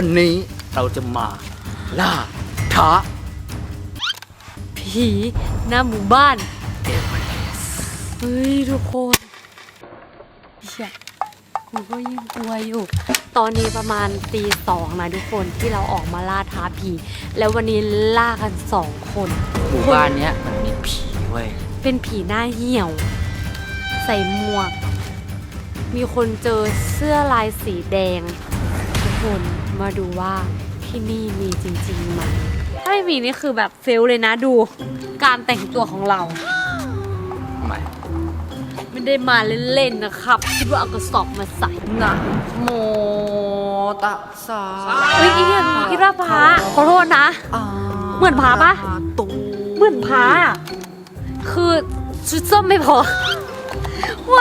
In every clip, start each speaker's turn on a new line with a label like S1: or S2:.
S1: วันนี้เราจะมา ล่าท้า
S2: ผีหน้าหมู่บ้านเฮ้ยทุกคนเชี่ยกูก็ยิ่งกลัวอยู่ ตอนนี้ประมาณตีสองนะทุกคนที่เราออกมาล่าท้าผี แล้ววันนี้ล่ากันสองคน
S1: หมู่บ้านเนี้ยมันมีผีเว้ย
S2: เป็นผีหน้าเหี่ยว ใส่หมวก มีคนเจอเสื้อลายสีแดง ทุกคน มาดูว่าที่นี่มีจริงๆไหมถ้าไม่มีนี่คือแบบเฟลเลยนะดูการแต่งตัวของเรา
S1: ทำไม
S2: ไม่ได้มาเล่นๆนะครับ คิดว่าเอากระสอบมาใส่
S1: นะโมตัสสะ
S2: เฮ้ยอีเนี่ยคิดว่าพระขอโทษนะเหมือนพระปะ
S1: ตู
S2: เหมือนพระอะคือชุดส้มไม่พอหัว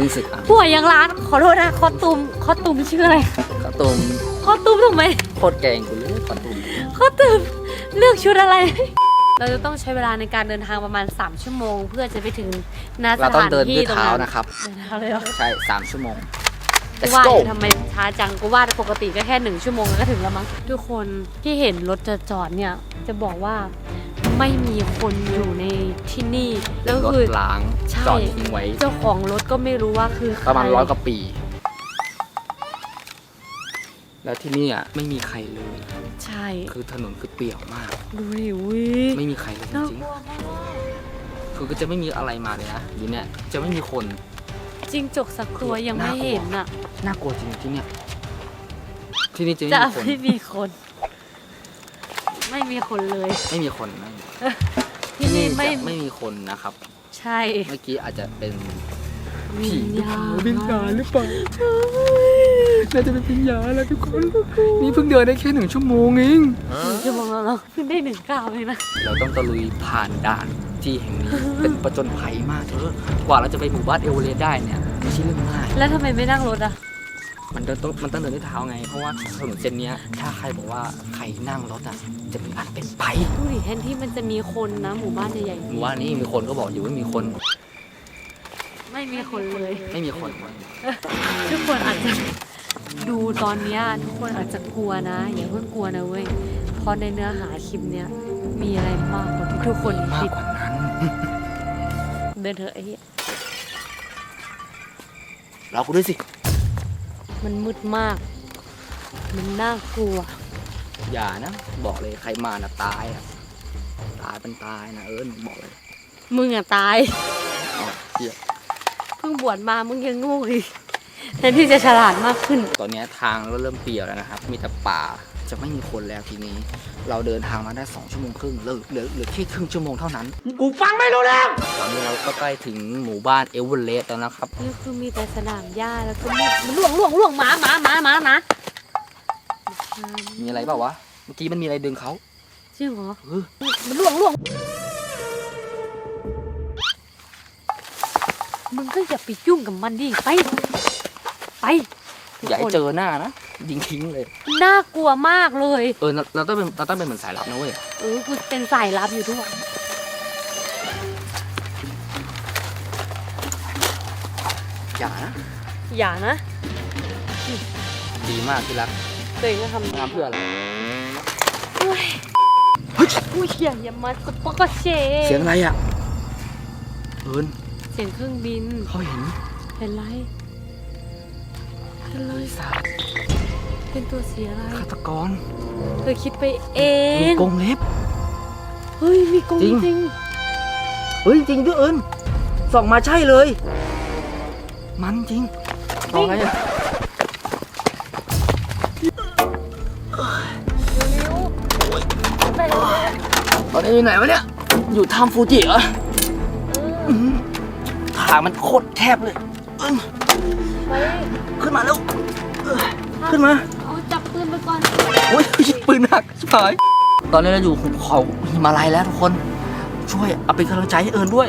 S1: รู้สึกอะ
S2: หัวยังร้านขอโทษนะคอตุมคอตุมชื่ออะไร
S1: ข้าว ต้ม
S2: คอตุมถูกไหม
S1: โคตรแกงกูเลยข้าวต้ม
S2: คอตุมเลือกชุดอะไร เราจะต้องใช้เวลาในการเดินทางประมาณ 3 ชั่วโมง เพื่อจะไปถึงณส
S1: เราต้อง
S2: ถาน
S1: เดิน
S2: ที่
S1: ด้วย
S2: ตรง
S1: เท้า
S2: นั้น
S1: นะครับ
S2: เดินเท้าเลยเหรอ
S1: ใช่สามชั่วโมง
S2: กู
S1: Let's
S2: ว่า
S1: go
S2: ทำไมช้าจังกูว่าปกติก็แค่หนึ่งชั่วโมงก็ถึงแล้วมั้งทุกคนที่เห็นรถจะจอดเนี่ยจะบอกว่าไม่มีคนอยู่ในที่นี่แล้ว
S1: รถ
S2: คือ
S1: ล้าง
S2: ใช่
S1: จอดทิ้งไว้
S2: เจ้าของรถก็ไม่รู้ว่าคือใค
S1: ประมาณร้อยกว่าปี แล้วที่นี่อะไม่มีใครเลย
S2: ใช่
S1: คือถนนคือเปี่ยวมาก
S2: ดูดิวิ
S1: ไม่มีใครเลยจ
S2: น่า
S1: ริง
S2: กลัวมาก
S1: ๆคือก็จะไม่มีอะไรมาเลยนะอยู่เนี่ยจะไม่มีคน
S2: จริงจกสักตัวยังไม่เห็นอะ
S1: น่ากลัวจริงที่เนี่ย ที่นี่จะ
S2: จะ
S1: ไม่มีคน
S2: ไม่มีคน ไม่มีคนเลย
S1: ไม่มีคนไม่
S2: ที่นี่ไม่
S1: จะไม่มีคนนะครับ
S2: ใช่
S1: เมื่อกี้อาจจะเป็น
S2: วิญญาณ
S1: วิญญาณหรือเปล่าน่าจะเป็นวิญญาณแล้วทุกคน นี่เพิ่งเดินได้แค่หนึ่งชั่วโมงเอง
S2: หนึ่งชั่วโมงแล้วเนาะเพิ่งได้หนึ่งก้าวเองนะ
S1: เราต้องตะลุยผ่านด่านที่แห่งนี้เป็นประจนภัยมากเธอกว่าเราจะไปหมู่บ้านเอเวอเรสต์ได้เนี่ยไม่ใช่เรื่องง่าย
S2: แล้วทำไมไม่นั่งรถอะ
S1: มันเดินต้องมันต้องเดินด้วยเท้าไง เพราะว่าถนนเส้นเนี้ยถ้าใครบอกว่าใครนั่งรถอะจะมีอันเป็นไป
S2: ดูดิแทนที่มันจะมีคนนะหมู่บ้านใหญ่
S1: หมู่บ้านนี้มีคนก็บอกอยู่ว่ามีคน
S2: ๆ ไม่มีคนเลย
S1: ไม่มีคน
S2: ทุกคนอาจจะดูตอนเนี้ยทุกคนอาจจะกลัวนะ อย่าเพิ่งกลัวนะเว้ยเพราะในเนื้อหาคลิปเนี้ยมีอะไรมากกว่าที่ทุกคน
S1: มา
S2: คิ
S1: ก
S2: ด
S1: กว่านั้น
S2: เดินเถอะไอ้เหี้ย
S1: เราก็ด้วยสิ
S2: มันมืดมาก มันน่ากลัว
S1: อย่านะ บอกเลยใครมานะตายอะตายเป็นตายนะเอิญบอกเลย
S2: มึงอะตาย
S1: อ๋อเหี้ย
S2: เพิ่งบวชมามึงยังโงูอีกแทนที่จะฉลาดมากขึ้น
S1: ตอนเนี้ยทางเราเริ่มเปลี่ยวแล้วนะครับ มีแต่ป่าจะไม่มีคนแล้วทีนี้ เราเดินทางมาได้ 2 ชั่วโมงครึ่งเหลือเหลือเหลือแค่ครึ่งชั่วโมงเท่านั้น กูฟังไม่รู้แล้วตอนนี้เราก็ใกล้ถึงหมู่บ้านเอเวอเรสต์แล้วนะครับ
S2: นี่คือมีแต่สนามหญ้าแล้วก็มืดมันล่วงล่วงล่วงหมาหมาหมาหมาหมา
S1: มีอะไรเปล่าวะ เมื่อกี้มันมีอะไรดึงเขา
S2: จริงเหรอ
S1: เออ
S2: มันล่วงล่วง มึงก็อย่าไปยุ่งกับมันดิ ไป ไป
S1: อย่าให้เจอหน้านะยิงทิ้งเลย
S2: น่ากลัวมากเลย
S1: เออเราเราต้องเป็นเราต้องเป็นเหมือนสายลับนะเว้ย
S2: เออกูเป็นสายลับอยู่ทุกวัน
S1: อย่านะ
S2: อย่านะ
S1: ดีมากที่รัก
S2: ตัวเองก็ทำ
S1: ทำเพื่ออะไร
S2: อุ้ยอย่าอย่ามาสปอกเช
S1: เสียงอะไรอะเอิญ
S2: เสียงเครื่องบิน
S1: เขาเห็น
S2: เป็นไรเป็นไร
S1: ปีศาจ
S2: เป็นตัวเสียอะไร
S1: ฆาตกร
S2: เธอคิดไปเอ
S1: มี
S2: ง
S1: กรงเล็บ
S2: เฮ้ย มีกรง
S1: จริง
S2: จริง
S1: เฮ้ยจริงด้วยเอิญส่องมาใช่เลย มันจริงตองอะไรอะ
S2: ไปเลย
S1: ตอนนี้อยู่ไหนวะเนี่ย อยู่ถ้ำฟูจิเหรออื้อหือ ทางมันโคตรแคบเลยเอิญ
S2: ไป
S1: ขึ้นมาแล้วเออขึ้นมา
S2: เอาจับปืนไปก่อน
S1: โอ้ยปืนหักชิบหายตอนนี้เราอยู่หุบเขาหิมาลัยแล้วทุกคน ช่วยเอาเป็นกำลังใจให้เอิญด้วย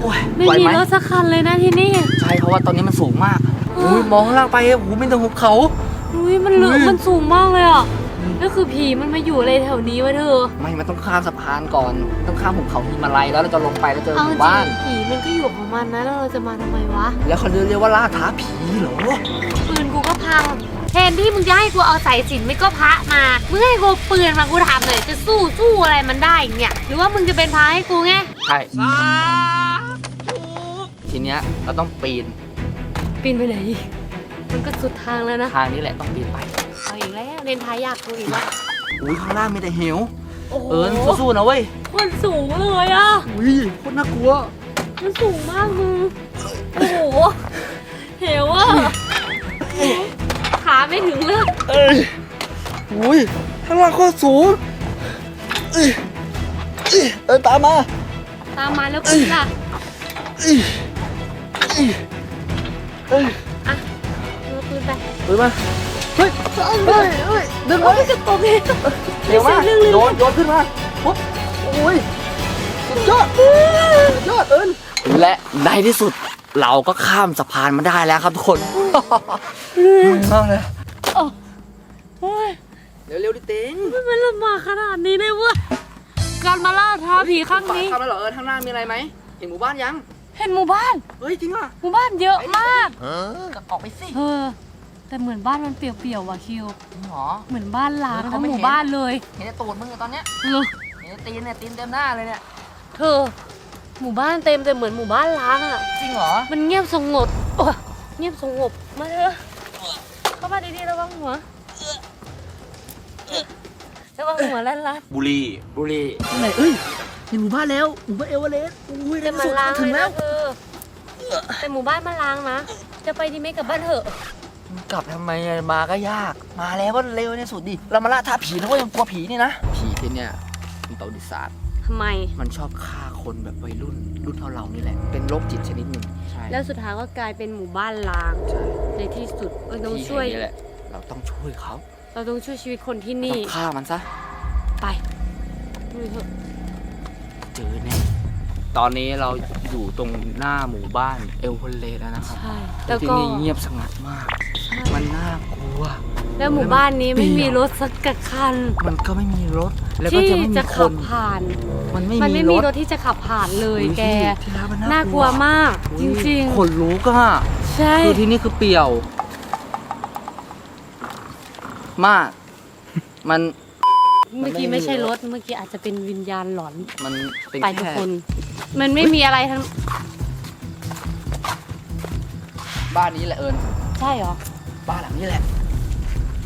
S1: โอ้ย
S2: ไม่
S1: ไหว
S2: มี
S1: ไหม
S2: รถสักคันเลยนะที่นี่
S1: ใช่เพราะว่าตอนนี้มันสูงมากอุ้ยมองข้างล่างไปโอ้โหเป็นแต่หุบเขา
S2: อุ้ยมันเหลือ
S1: อุ้ย
S2: มันสูงมากเลยอะ นั่นคือผีมันมาอยู่อะไรแถวนี้วะเธอ
S1: ไม่มันต้องข้ามสะพานก่อน ต้องข้ามหุบเขาหิมาลัยแล้วเราจะลงไปแล้วเจอ
S2: เอา
S1: ห
S2: จ
S1: มู่
S2: ริ
S1: บ้าน
S2: งผีมันก็อยู่ของมันนะแล้วเราจะมาทำไมวะ
S1: แล้วเขาเรียกว่าล่าท้าผีเหรอ
S2: ปืนกูก็พังแทนที่มึงจะให้กูเอาสายสิญจนไม่ก็พระมา มึงให้กูเอาปืนมากูถามหน่อยจะสู้สู้อะไรมันได้อีกเนี่ย หรือว่ามึงจะเป็นพระให้กูไง
S1: ใช่ ทีเนี้ยเราต้องปีน
S2: ปีนไปไหนอีกมันก็สุดทางแล้วนะ
S1: ทางนี้แหละต้องปีนไป
S2: เอาอีกแล้วเล่นท้ายยากกูอีกแล้ว
S1: อุ้ยข้างล่างมีแต่เหว
S2: โอ้โห
S1: เอิญสู้ๆนะเว้ย
S2: คนสูงเลยอะ
S1: อุ้ยโคตรน่ากลัว
S2: มันสูงมากมึงโอ้โหเหวอะขาไม่ถึงเลย
S1: เอ้ยอุ้ยข้างล่างโคตรสูงเอ้ยเอ้ยเอิญตามมา
S2: ตามมาแล้วกูล่ะ
S1: เอ้ยเอ้ยเอ้ย
S2: อะเอาปืนไป
S1: เฮ้ยมา เฮ้ยเฮ้ยเฮ้ยดึงไว้
S2: จะตบเอง
S1: เดี๋ยวมา
S2: ไม่ใช่เรื่อง
S1: โยนโยนขึ้นมาปุ๊บโอ้ยสุดยอดสุดยอดเอิญและในที่สุดเราก็ข้ามสะพานมาได้แล้วครับทุกคนมึนมากเลย
S2: โอ้โอ้ย
S1: เร็วๆดิเต็ง
S2: มันลำบากขนาดนี้ได้เวะการมาล่าท้าผีครั้งนี้
S1: ทำแล้วเหรอเอิญข้างหน้ามีอะไรไหมเห็นหมู่บ้านยัง
S2: เห็นหมู่บ้าน
S1: เฮ้ยจริงอะ
S2: หมู่บ้านเยอะมาก
S1: ก็ออกไปสิ
S2: เออ แต่เหมือนบ้านมันเปลี่ยวๆว่ะคิว
S1: จริงเหรอ
S2: เหมือนบ้านล้าง
S1: เออ
S2: ทั้
S1: เขา
S2: ง
S1: ไม่
S2: ห
S1: เห็
S2: มู่
S1: น
S2: บ้านเลย
S1: เห็นแต่ตูดมึงอะตอนเนี้ย
S2: เออ
S1: เห็นแต่ตีนเนี่ยตีนเต็มหน้าเลยเนี่ย
S2: เธอ หมู่บ้านเต็มแต่เหมือนหมู่บ้านล้างอะ
S1: จริงเหรอ
S2: มันเงียบสงบโอ้ยเงียบสงบ มาเถอะเข้ามาดีๆระวังหัวระวังหัวลั่นลัด
S3: บุรี
S1: บุรีไหนเอ้ยเห็นหมู่บ้านแล้วหมู่บ้านเอเวอเรสต์อุ้ย
S2: แต่มันล้าง
S1: ถึ
S2: เล
S1: ง
S2: ย
S1: แล้ว
S2: นะเธอแต่หมู่บ้านมันล้างนะ จะไปดีไหมกลับบ้านเถอะ
S1: กลับทำไมอะมาก็ยาก มาแล้วว่าเร็วเนี่ยสุดดิเรามาล่าท้าผีนะเว้ยยังกลัวผีนี่นะ ผีที่เนี่ยเป็นประวัติศาสตร์
S2: ทำไม
S1: มันชอบฆ่าคนแบบวัยรุ่น รุ่นเท่าเรานี่แหละ เป็นโรคจิตชนิดหนึ่งใช่
S2: แล้วสุดท้ายก็กลายเป็นหมู่บ้านล้าง
S1: ใช่
S2: ในที่สุดเออต้อง
S1: ที่
S2: ช่วย
S1: แห่งนี้แหละ เราต้องช่วยเขา
S2: เราต้องช่วยชีวิตคนที่
S1: ต้
S2: นี่
S1: องฆ่ามันซะ
S2: ไปลุยเถอะ
S1: เจอแน่ ตอนนี้เราอยู่ตรงหน้าหมู่บ้านเอลเวอเรสต์แล้วนะครับ
S2: ใช่ แล้ว
S1: ที่
S2: ก็
S1: นี่เงียบสงัดมาก มันน่ากลัว
S2: แล้วหมู่บ้านนี้ไม่มีรถสักกะคัน
S1: มันก็ไม่มีรถ แล้วก็
S2: ที่
S1: จะไม่มี
S2: จะ
S1: ค
S2: ขับ
S1: น
S2: ผ่าน
S1: มันไม่
S2: มันไม่
S1: มี
S2: มี
S1: ร
S2: ร
S1: ถ
S2: ถที่จะขับผ่านเลย
S1: อุ๊
S2: แก
S1: ที่ร้านมัน
S2: น่ากลัวมากจริง
S1: คนรู้ก็
S2: ๆใช่
S1: คือที่นี่คือเปี่ยว มาก มัน
S2: เมื่อกี้
S1: มันไม่
S2: ไม่ใช่
S1: มี
S2: ร
S1: ร
S2: ถ
S1: ถ
S2: เมื่อกี้อาจจะเป็นวิญญาณหลอน
S1: มันเป็น
S2: ไปทุก
S1: แค่
S2: คน มันไม่มีอะไรทั้ง
S1: บ้านนี้แหละเอิญ
S2: ใช่เหรอ
S1: บ้านหลังนี้แหละ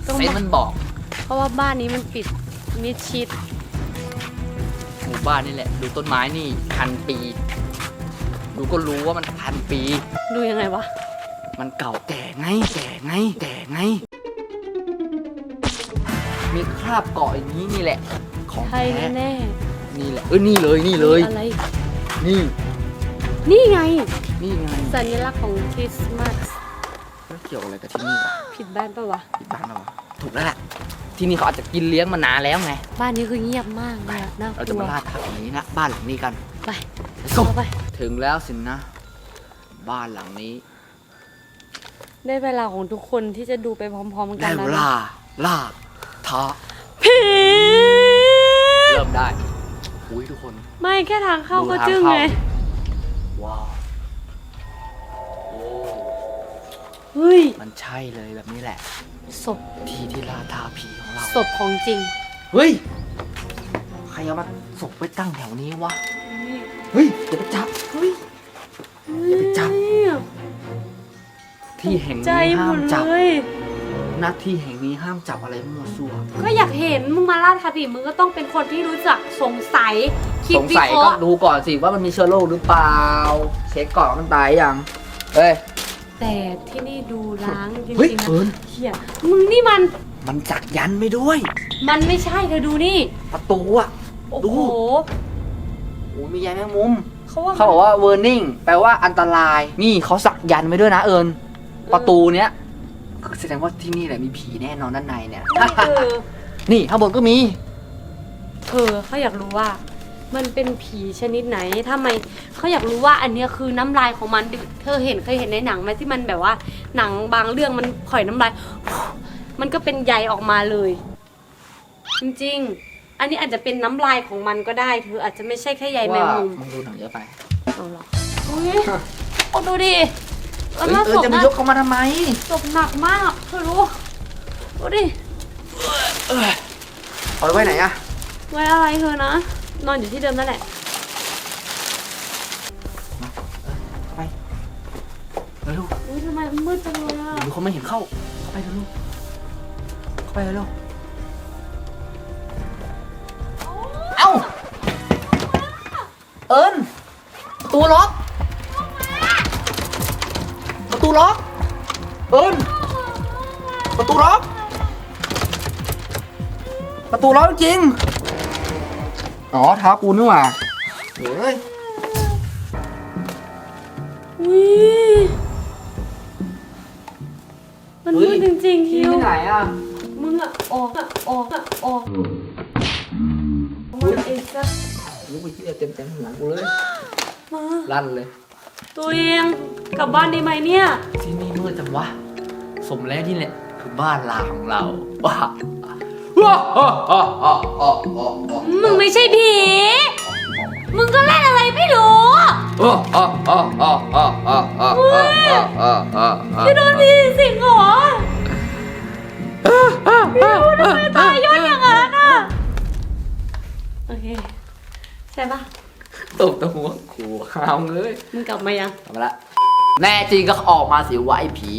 S2: ต้อง
S1: เซน
S2: มา
S1: มันบอก
S2: เพราะว่าบ้านนี้มันปิดมิดชิด
S1: หมู่บ้านนี่แหละ ดูต้นไม้นี่พันปี ดูก็รู้ว่ามันพันปี
S2: ดูยังไงวะ
S1: มันเก่าแก่ไงแก่ไงแก่ไง มีคราบเกาะอย่างนี้นี่แหละ ของ
S2: ใช่
S1: แท้
S2: แน่
S1: นี่แหละเออนี่เลยนี่
S2: ๆ
S1: เลย
S2: อะไร
S1: นี่
S2: นี่ไง
S1: นี่ไง
S2: สัญลักษณ์ของคริสต์มาส
S1: แล้วเกี่ยวอะไรกับที่นี่วะ
S2: ผิดบ้านปะวะ
S1: ผิดบ้านเราวะถูกแล้วแหละที่นี่เขาอาจจะกินเลี้ยงมานานแล้วไง
S2: บ้านนี้คือเงียบมากเลยอะน่าก
S1: เราจะ
S2: ลัว
S1: มาล่าท้าผีนะบ้านหลังนี้กัน
S2: ไป
S1: Let's go
S2: เข้าไป
S1: ถึงแล้วสินะ บ้านหลังนี้
S2: ได้เวลาของทุกคนที่จะดูไปพร้อมๆกั
S1: ได้
S2: น
S1: เว
S2: แล้วนะ
S1: ลาล่าท้า
S2: ผี
S1: เริ่มได้อุ้ยทุกคน
S2: ไม่แค่ทางเข้า
S1: ดู
S2: ก็
S1: ทาง
S2: จึ้ง
S1: เข้า
S2: ไง
S1: ว้าว
S2: เฮ้ย
S1: มันใช่เลยแบบนี้แหละ
S2: ศพ
S1: ที่ที่ล่าท้าผีของเรา
S2: ศพของจริง
S1: เฮ้ย ใครเอามาศพไปตั้งแถวนี้วะ เฮ้ยอย่าไปจับ
S2: เฮ้ย
S1: อย่าไปจับ
S2: เนี่ย
S1: ที่แห่ง
S2: ใจ
S1: นี้
S2: หม
S1: ห้าม
S2: ด
S1: จับ
S2: เลย
S1: หน้าที่แห่งนี้ห้ามจับอะไรมั่วซั่ว
S2: ก็อยากเห็นมึงมาล่าท้าผีมึงก็ต้องเป็นคนที่รู้จักสงสัย คิด
S1: สง
S2: วิ
S1: สัย
S2: เค
S1: ก็
S2: ราะห์
S1: ดูก่อนสิว่ามันมีเชื้อโรคหรือเปล่า เช็คก่อนว่ามันตายยัง เฮ้ย
S2: แต่ที่นี่ดูล้างจ
S1: เฮ้ย
S2: ริงๆนะ
S1: เอิญ
S2: เฮียมึงนี่มัน
S1: มันจักยันไม่ด้วย
S2: มันไม่ใช่เธอดูนี่
S1: ประตูอะ
S2: โอ้
S1: ดู
S2: โห
S1: โอ้ยมีใยแมงมุม
S2: เขาว่า
S1: เขาบอกว่า warning แปลว่าอันตราย นี่เขาสักยันไว้ด้วยนะเอิญประตูเนี้ยแสดงว่าที่นี่แหละมีผีแน่นอนด้านในเนี่ย
S2: เออ
S1: นี่ข้างบนก็มี
S2: เธอเขาอยากรู้ว่า มันเป็นผีชนิดไหนทำไมเขาอยากรู้ว่าอันเนี้ยคือน้ำลายของมัน เธอเห็นเคยเห็นในหนังไหมที่มันแบบว่า หนังบางเรื่องมันปล่อยน้ำลาย มันก็เป็นใยออกมาเลย จริงๆ อันนี้อาจจะเป็นน้ำลายของมันก็ได้เธออาจจะไม่ใช่แค่ใยแมง
S1: ว่า
S2: มุม
S1: มึงดูหนังเยอะไป
S2: เอาหรออุ้ยโอ้ดูดิ
S1: เฮ้
S2: แล้ว
S1: ย
S2: ล่า
S1: เออ
S2: ศพ
S1: จะมายกเขามาทำไม
S2: ศพหนักมากเธอรู้ดูดิ
S1: เอาไว้ไหนอะ
S2: ไว้อะไรเธอนะ นอนอยู่ที่เดิมนั่นแหละ
S1: ไปเร็ว
S2: อุ้ยทำไมมืดจังเลยอะ
S1: ๆเดี๋ยวเขาไม่เห็นเข้าเข้าไปเร็วๆเข้าไปเร็วๆเอ้าเอิญประตูล็อกประตูล็อกเอิญประตูล็อกประตูล็อกจริง อ๋อเท้ากูนี่หว่าเฮ้ย
S2: อุ้ยมันมืดจริงๆคิว
S1: ที่ไหนอะ
S2: มึงอะออกอะออกอะออกมันเองก็
S1: รู้ไปเต็มเต็มๆหัวกูเลย
S2: มา
S1: ลั่นเลย
S2: ตัวเองกลับบ้านได้ไหมเนี่ย
S1: ที่นี่มืดจังวะ สมแล้วที่เนี่ยคือบ้านลาของเราว้า
S2: มึงไม่ใช่ผี มึงก็เล่นอะไรไม่รู้จะโดนผีสิงเหรอไม่รู้ทำไมตายย้อนอย่างนั้นอะ โอเค ใช่ปะ
S1: ตบตะหัวขู่ห้าวเลย
S2: มึงกลับมายัง
S1: กลับมาละ แน่จริงก็ออกมาสิวะไอ้ผี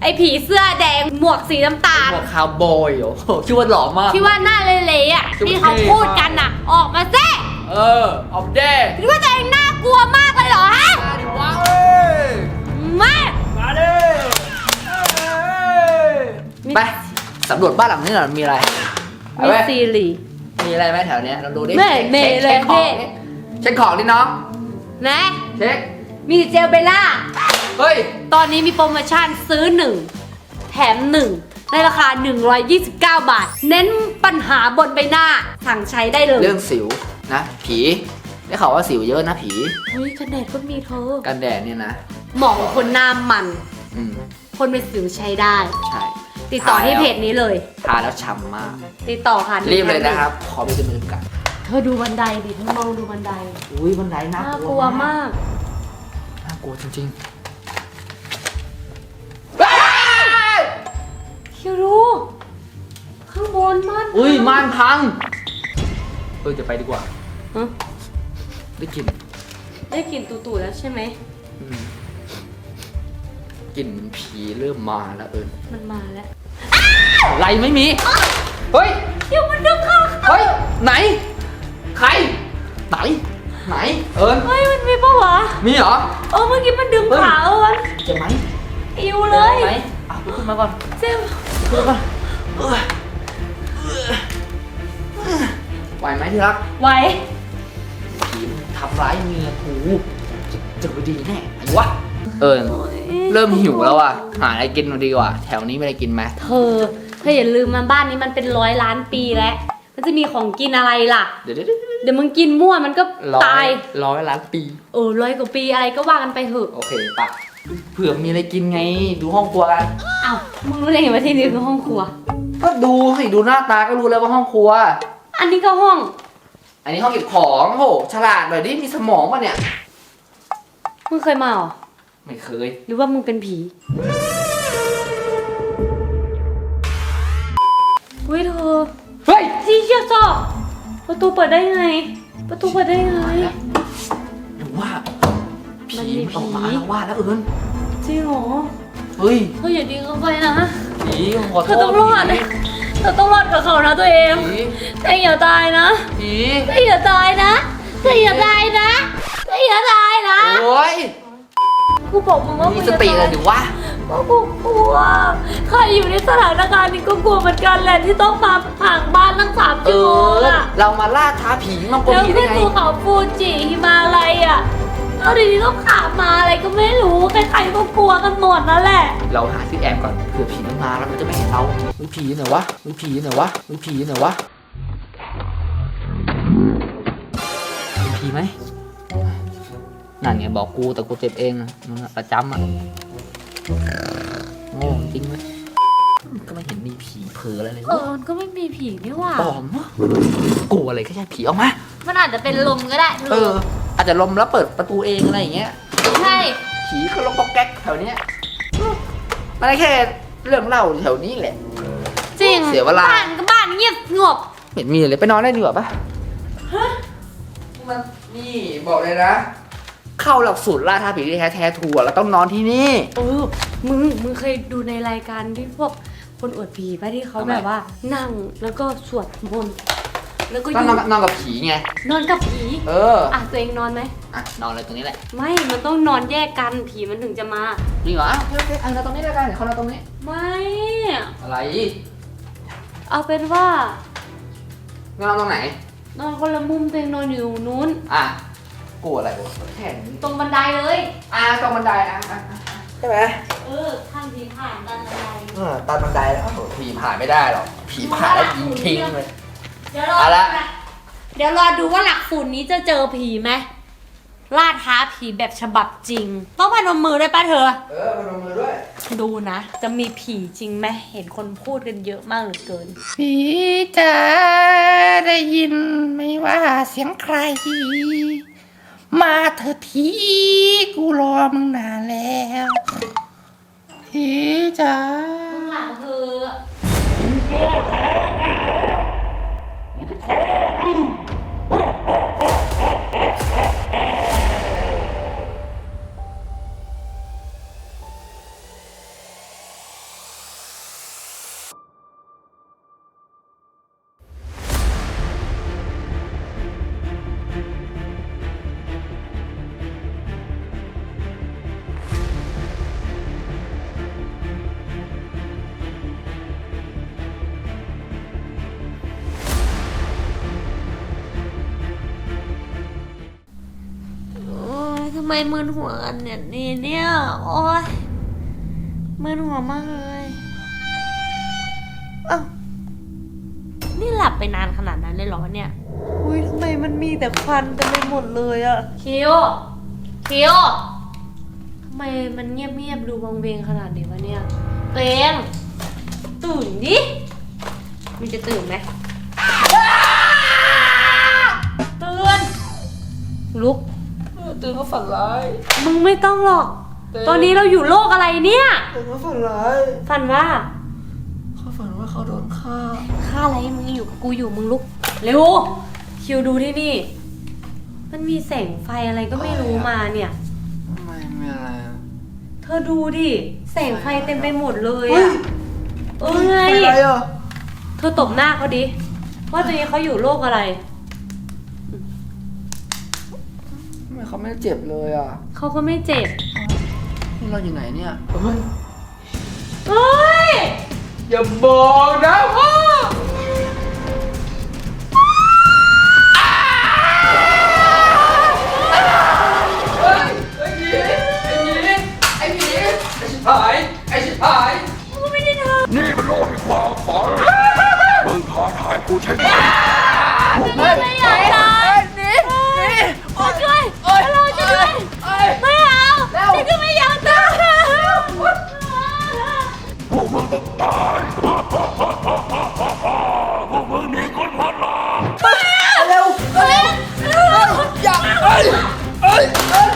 S2: ไอ้ผีเสื้อแดงหมวกสีน้ำตาล
S1: พวกคาวบอยโอ้โหคิดว่าหล่อมาก
S2: ที่ว่าหน้าเละๆอะที่เขาพูดกันอะ ออกมาสิ
S1: เออออกเด้
S2: คิดว่าตัวเองน่ากลัวมากเลยเหรอฮะ
S1: มาดิวะเอ้ย
S2: มา
S1: มาดิไปสำรวจบ้านหลังนี้หน่อยมีอะไรไป
S2: มี
S1: เว้ย
S2: ซีรี
S1: มีอะไรไหมแถวเนี้ยเราดูดิ
S2: ไม่
S1: ช็ค
S2: ไม่
S1: ช็ค
S2: เลย
S1: ช็คของ
S2: พี่
S1: ดิเช็คของดิน้อง
S2: นะ
S1: เช็ค
S2: มีเจลเบลล่า
S1: เฮ้ย
S2: ตอนนี้มีโปรโมชั่นซื้อ 1 แถม 1 ในราคา 129 บาท เน้นปัญหาบนใบหน้า สั่งใช้ได้เลย
S1: เรื่องสิวนะ ผีได้ข่าวว่าสิวเยอะนะผี
S2: เฮ้ยกันแดดก็มีเธอ
S1: กันแดดเนี่ยนะ
S2: เหมาะกับคนหน้ามัน
S1: อืม
S2: คนเป็นสิวใช้ได้
S1: ใช่
S2: ติดต่อที่เพจนี้เลย
S1: ทาแล้วฉ่ำมาก
S2: ติดต่อค่ะ
S1: รีบเลยนะครับ ขอไปจะมือกัน
S2: เธอดูบันไดดิเธอมองดูบันได
S1: อุ้ยบันไดน่า
S2: น่ากก
S1: ลั
S2: ลั
S1: ว
S2: ว
S1: มาก
S2: มาก
S1: น่า กลัวจริงๆ
S2: คิวดูข้างบนมัน
S1: อุ้ยม่านพัง เออจะไปดีกว่า
S2: ฮะ
S1: ได้กลิ่น
S2: ได้กลิ่นตู่ๆแล้วใช่ไหม
S1: อืมกลิ่นผีเริ่มมาแล้วเอิญ
S2: มันมาแล้ว
S1: อะไรไม่มี เฮ้ย
S2: เดี๋ยวมันดึงเข้า
S1: เฮ้ย ไหน ใคร ไหน ไหนเอิญ
S2: เฮ้ยมันมีปะวะ
S1: มีเหรอ
S2: เออเมื่อกี้มันดึง
S1: เฮ้ย
S2: ขาเออ
S1: เจ็บไหม
S2: อิวเลย
S1: จ็บไหมอะลุกขึ้นมาก่อน
S2: เจ็บ
S1: ลุกขึ้นมาเออไหวไหมที่รัก
S2: ไหว
S1: ผีมันทำร้ายเมียกูจะเจอดีแน่ไอ้วะเอิญเริ่มหิวแล้วอะหาอะไรกินหน่อยดีกว่า แถวนี้มีอะไรกินไหม
S2: เธอเธออย่าลืมมาบ้านนี้มันเป็นร้อยล้านปีแล้วมันจะมีของกินอะไรล่ะ
S1: เดี๋ยวเดี๋ยวเดี๋ยว
S2: เดี๋ยวมึงกินมั่วมันก็
S1: ร้อ
S2: ตาย
S1: ร้อยล้านปี
S2: เออร้อยกว่าปีอะไรก็ว่ากันไปเถอะ
S1: โอเคปะเผื่อมีอะไรกินไง ดูห้องครัวกัน
S2: อ้าวมึงรู้ได้ไงว่าที่นี่คือห้องครัว
S1: ก็ดูสิดูหน้าตาก็รู้แล้วว่าห้องครัว
S2: อันนี้ก็ห้อง
S1: อันนี้ห้องเก็บของโหฉลาดหน่อยดิมีสมองป่ะเนี่ย
S2: มึงเคยมาเหรอ
S1: ไม่เคย
S2: หรือว่ามึงเป็นผีเฮ้ยเธอ
S1: เฮ้ย
S2: ที่เชี่ยวจอบ ประตูเปิดได้ไง ประตูเปิดได้ไง
S1: หรือว่าผี
S2: มันมีผี
S1: ออกมาแล้วว่าแล้วเอิญ
S2: จริงเหรอ
S1: เฮ้ย
S2: เธออย่าดิ้งเข้าไปนะ
S1: ผีขอโท
S2: เธอ
S1: ษ
S2: ต้องรอด
S1: ผี
S2: เธอต้องรอดกับเขานะตัวเอง
S1: ผี
S2: เธออย่าตายนะ
S1: ผี
S2: เธออย่าตายนะเธออย่าตายนะเธออย่าตายนะ
S1: โอ้ย
S2: กูบอกมึงว่า
S1: มี
S2: มึง
S1: ส
S2: อย่า
S1: ติ
S2: ตาย
S1: เลยดิวะ
S2: เพราะ กูกลัวใครอยู่ในสถานการณ์นี้ก็กลัวเหมือนกันแหละที่ต้องมาห่างบ้านตั้งสาม
S1: เอ
S2: ชั่วโมง
S1: อ
S2: อะ
S1: เรามาล่าท้าผีมากกว่า
S2: แล้ว
S1: ผีได้
S2: ขึ้น
S1: ไง
S2: ภูเขาฟูจิฮิมาลัยอะแล้วทีนี้ต้องขามาอะไรก็ไม่รู้ใครๆก็กลัวกันหมดนั่นแหละ
S1: เราหาที่แอบก่อนเผื่อผีมันมาแล้วมันจะไม่เห็นเรามีผีเหรอวะมีผีเหรอวะมีผีเหรอวะมีผีไหมนั่นไงบอกกูแต่กูเจ็บเองมึงอะประจำอะ โง่จริงเลยก็ไม่เห็นมีผีเผลออะไรเลย
S2: เออมันก็ไม่มีผีนี่หว่า
S1: ปลอมวะกลัวอะไรก็ใช่ผีออกมา
S2: มันอาจจะเป็นลมก็ได้
S1: เออ อาจจะลมแล้วเปิดประตูเองอะไรอย่างเงี้ย
S2: ใช่
S1: ผีเขาลงก็แก๊กแถวเนี้ยมันแค่เรื่องเล่าแถวนี้แหละ
S2: จริง
S1: เสียเวลา
S2: บ้านก็บ้านเงียบสงบ
S1: เห็นมีเลยไปนอนได้ดีกว่าปะมันนี่บอกเลยนะ เข้าหลักสูตรล่าท้าผีที่แท้แท้ทัวร์เราต้องนอนที่นี่
S2: เออมึงมึงเคยดูในรายการที่พวกคนอวดผีป่ะที่เขา
S1: ทำไม
S2: แบบว่านั่งแล้วก็สวดมนต์แล้วก็อ
S1: ต้อง
S2: ยู่
S1: นอนนอนกับผีไง
S2: นอนกับผี
S1: เออ
S2: อะตัวเองนอนไหม
S1: อะ นอนเลยตรงนี้แหละ
S2: ไม่มันต้องนอนแยกกันผีมันถึงจะมา
S1: จริงเหรออะโอเคโอเคอะนอนตรงนี้แล้วกันเดี๋ยวเขานอนตรงนี้
S2: ไม่
S1: อะไร
S2: เอาเป็นว่า
S1: นอนตรงไหน
S2: นอนคนละมุมตัวเองนอนอยู่นู้น
S1: อะ กลัวอะไรวะแค่นี้
S2: ตรงบันไดเลย
S1: อะตรงบันไดอะอะอะอะใช่ไหม
S2: เออข้างผีผ่านดันบันได
S1: เออตามบันไดแล้วโอ้โหผีผ่านไม่ได้หรอกผีผ่านแล้วยิงทิ้งเลย
S2: เดี๋ยวรอ
S1: เอาละ
S2: เดี๋ยวรอดูว่าหลักสูตรนี้จะเจอผีไหมล่าท้าผีแบบฉบับจริง ต้องพนมมือด้วยป้าเธอ
S1: เออมาลงมือด้วย
S2: ดูนะ จะมีผีจริงไหมเห็นคนพูดกันเยอะมากเหลือเกิน
S1: ผีจะได้ยินไม่ว่าเสียงใคร มาเถอะทีกูรอมึงนานแล้ว ทีจ้า
S2: ข้างหลังเธอ มมึนหัวกันเนี่ยนี่เนี่ย โอ้ยมึนหัวมากเลยเอ้านี่หลับไปนานขนาดนั้นเลยเหรอวะเนี่ย
S3: อุ้ยทำไมมันมีแต่ควันเต็มไปหมดเลยอะ
S2: คิว คิว ทำไมมันเงียบๆดูวังเวงขนาดนี้วะเนี่ยตัวเองตื่นดิมันจะตื่นไหมตื่น ลุก
S1: ตื่นเขาฝันร้าย
S2: มึงไม่ต้องหรอก
S1: ตื่น
S2: ตอนนี้เราอยู่โลกอะไรเนี่ย
S1: ตื่นเขาฝันร้าย
S2: ฝันว่า
S1: เขาฝันว่าเขาโดนฆ่า
S2: ค่าอะไรมึงอยู่กับกูอยู่มึงลุกเร็วคิวดูที่นี่ มันมีแสงไฟอะไรก็ไม่รู้มาเนี่ย
S1: ไม่ไม่อะไรอะ
S2: เธอดูดิแสงไฟเต็มไปหมดเลย
S1: เฮ้ย
S2: อะเออไง
S1: ไม่อะไรอะ
S2: เธอตบหน้าเขาดิว่าตัวเองเขาอยู่โลกอะไร
S1: ไมเขาไม่เจ็บเลยอะ
S2: เขาก็ไม่เจ็บ
S1: นี่เราอยู่ไหนเนี่ยเฮ้ย
S2: เฮ้ย
S1: อย่าบอกนะพ่อเฮ้ยไอ้ผีไอ้ผีไอ้ผีไอ้ชิบหายไอ้ชิบหาย
S4: นี่มันโลกแห่งความฝันมึงท้าทายกูใช่ไหม
S2: ไม่
S4: พวกมึงมีคนพันลา
S1: เร็วเร็วเร็วอย่าเอ้ยเอ้ยเอ้ย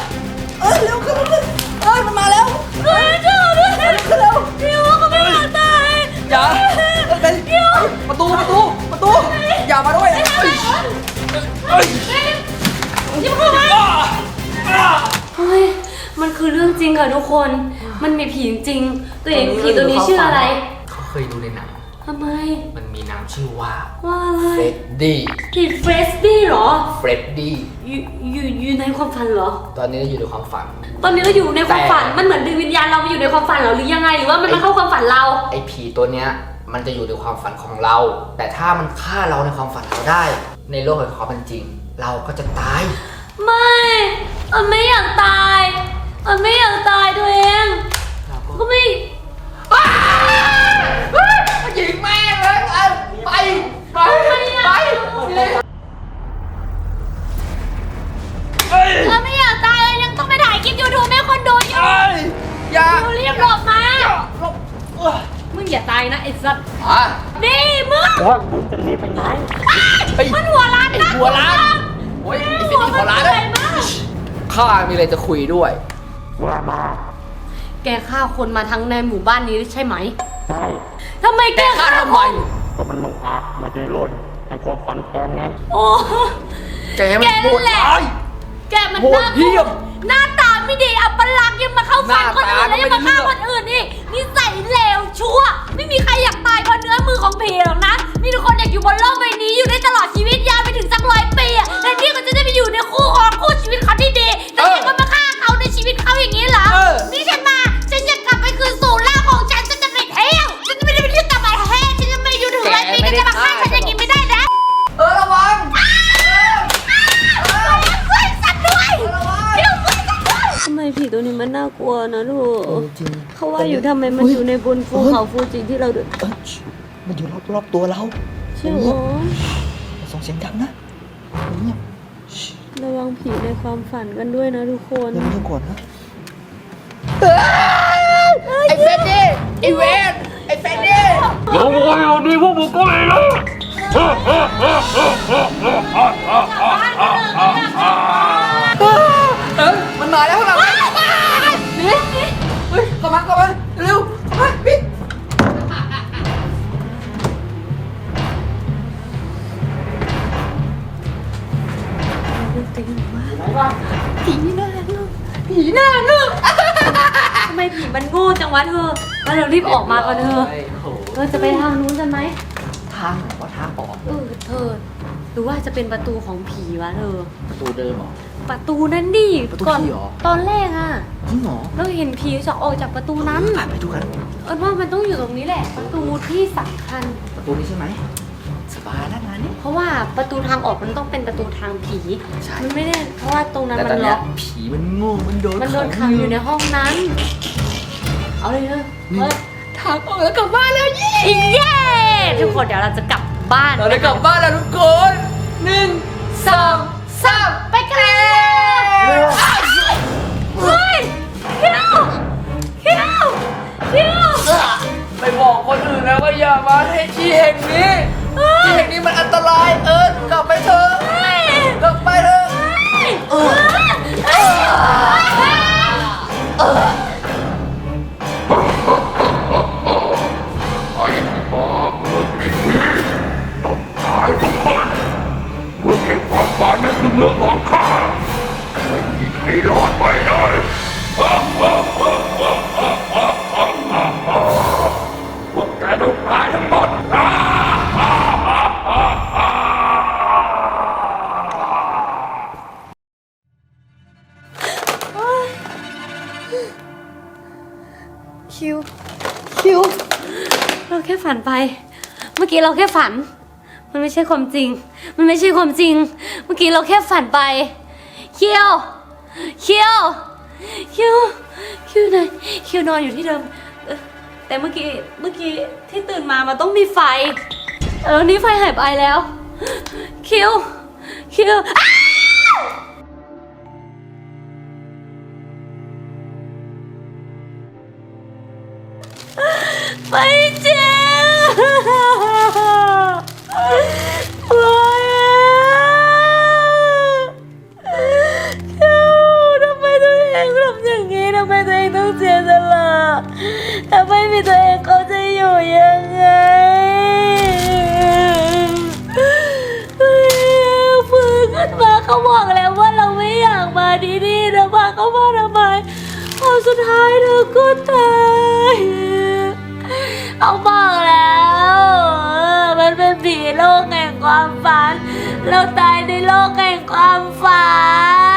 S1: เอ้ยเร็วขึ้นขึ้นเอ้ยมันมาแล้ว
S2: ช่วยช่วยด้วยพี่ว่าเขาไม่อยากตาย
S1: อย่าเอ้ยเอ้ยประตูประตูประตูอย่ามาด้วยเอ้ยเอ้ย
S2: ยิ่งเข้ามาเฮ้ยมันคือเรื่องจริงค่ะทุกคน มันมีผีจริง ตัวเองผีตัวนี้ชื่ออะไร ไม
S1: มันมีน้ำชื่อว่า
S2: ว่าอะไร
S1: เฟรดดี้
S2: ผีเฟรสบี้เหรอ
S1: เฟรดดี้
S2: อยู่อยู่อยู่ในความฝันเหรอ
S1: ตอนนี้เราอยู่ในความฝัน
S2: ตอนนี้เราอยู่ในความฝัน
S1: แต่
S2: มันเหมือนดึงวิญญาณเรามาอยู่ในความฝันเหรอหรือยังไง หรือว่ามันมาเข้าความฝันเรา
S1: ไอ้ผีตัวเนี้ย มันจะอยู่ในความฝันของเรา แต่ถ้ามันฆ่าเราในความฝันเราได้ ในโลกแห่งความเป็นจริง เราก็จะตาย
S2: ไม่ อันไม่อยากตายอันไม่อยากตายตัวเอง
S1: เราก็
S2: ก็ไม่
S1: หญิงแม่เลยเอาไปไปไป
S2: อันไม่อยากตายเลยยังต้องไปถ่ายคลิปยูทูบให้คนดูอยู่
S1: เอ้ยอย่า
S2: เรารีบหลบมา
S1: หลบเอ้ย
S2: มึงอย่าตายนะไอ้สัตว์
S1: อะ
S2: นี่มึง
S4: ว่ามึงจะรีบไปไหน
S1: ไอ้
S2: มันหัวร้าน
S1: ไอ้
S2: นะ
S1: หัวร้านโอ้ยไอ้เป็นหัวร้านด้วยข้ามี อะไรจะคุยด้วย
S4: ว่ามา
S2: แกฆ่าคนมาทั้งในหมู่บ้านนี้ใช่ไหม
S4: ใช่
S2: ทำไมแก
S1: ฆ่าทำไม
S4: ก็มันบังอาจมาเจอรถให้ความฝันแทนไง
S2: โอ้
S1: แกมัน
S2: แกนั่
S1: โหด
S2: นแหละ
S1: ร้าย
S2: แกมัน
S1: โหด
S2: น่า
S1: เหี้ยม
S2: หน้าตาไม่ดีอัปลักษณ์ยังมาเข้าฝันคนอื่น
S1: หน้าตา
S2: แล้วยังมาฆ่า
S1: ก็ไม่
S2: ค
S1: ได้
S2: นอื่นอีกนิ ทำไมมันอยู่ในบนภูเขาฟูจิที่เราเดิน
S1: เออชิมันอยู่รอบรอบตัวเรา
S2: ใช่ไหม
S1: อย่าส่งเสียงดังนะเงียบ
S2: ระวังผีในความฝันกันด้วยนะทุกคน
S1: เงียบเงียบก่อนนะไอ้เฟนดี้ไอ้เวนไอ้เฟนดี้
S4: แล้วโว้ยวันนี้พวกมึงก็เลยนะ
S1: เผี
S2: น่าลูกผีน่าลูกทำไมผีมันโง่จังวะเธอแล้วเรารีบออกมาก่อนเธอเธอจะไปทางนู้นกันไหม
S1: ทางไหนวะทางออก
S2: เออเธอหรือว่าจะเป็นประตูของผีวะเธอ
S1: ประตูเดิมเหรอ
S2: ประตูนั้นดิ
S1: ประตู
S2: ก่อน
S1: ผีเหรอ
S2: ตอนแรกอะ
S1: จริงเหรอ
S2: เราเห็นผีจะออกจากประตูนั้น
S1: ไปไปดูกัน
S2: เอิญว่ามันต้องอยู่ตรงนี้แหละ ประตูที่สำคัญ
S1: ประตูนี้ใช่ไหม สบายแล้วงานนี้
S2: เพราะว่าประตูทางออกมันต้องเป็นประตูทางผี
S1: ใช่
S2: มันไม่ได้เพราะว่าตรงนั้น
S1: แต่
S2: มั
S1: ตอน
S2: น
S1: เนี้
S2: ล็
S1: ย
S2: อก
S1: ผีมันโง่มันโดน
S2: มันโดนขังอยู่ในห้องนั้น เอาเลยเถอะเฮ้ย
S1: ทางออกแล้วกลับบ้านแล้วยี่
S2: อีเย้ทุกคนเดี๋ยวเราจะกลับบ้าน
S1: เราได้กลับบ้านแล้วทุกคนหนึ่งสองสาม
S2: ไปกันเลยเฮ้ยคิวคิวคิว
S1: ไปบอกคนอื่นนะว่าอย่ามาให้ที่แห่งนี้ ที่แห่งนี้มันอันตราย เอิร์ธกลับไปเถอะ กลับไปเถอะ
S4: เออเมื่อเก็บความฝันนั่นเมืองของ อกี้
S2: เราแค่ฝัน มันไม่ใช่ความจริง มันไม่ใช่ความจริง เมื่อกี้เราแค่ฝันไป เคิวเคิวเคิวเคิวไหนคิวนอนอยู่ที่เดิมเอ่อแต่เมื่อกี้ เมื่อกี้ที่ตื่นมา มันต้องมีไฟแต่ตอนนี้ไฟหายไปแล้ว เคิวเคิวอ้าวไม่เจ็บ ถ้าไม่มีตัวเองเขาจะอยู่ยังไงฟื้นขึ้นมาเขาบอกแล้วว่าเราไม่อยากมาที่นี่นะพาเขามาทำไมพอสุดท้ายเธอก็ตายเขาบอกแล้ว มันเป็นผีโลกแห่งความฝัน เราตายในโลกแห่งความฝัน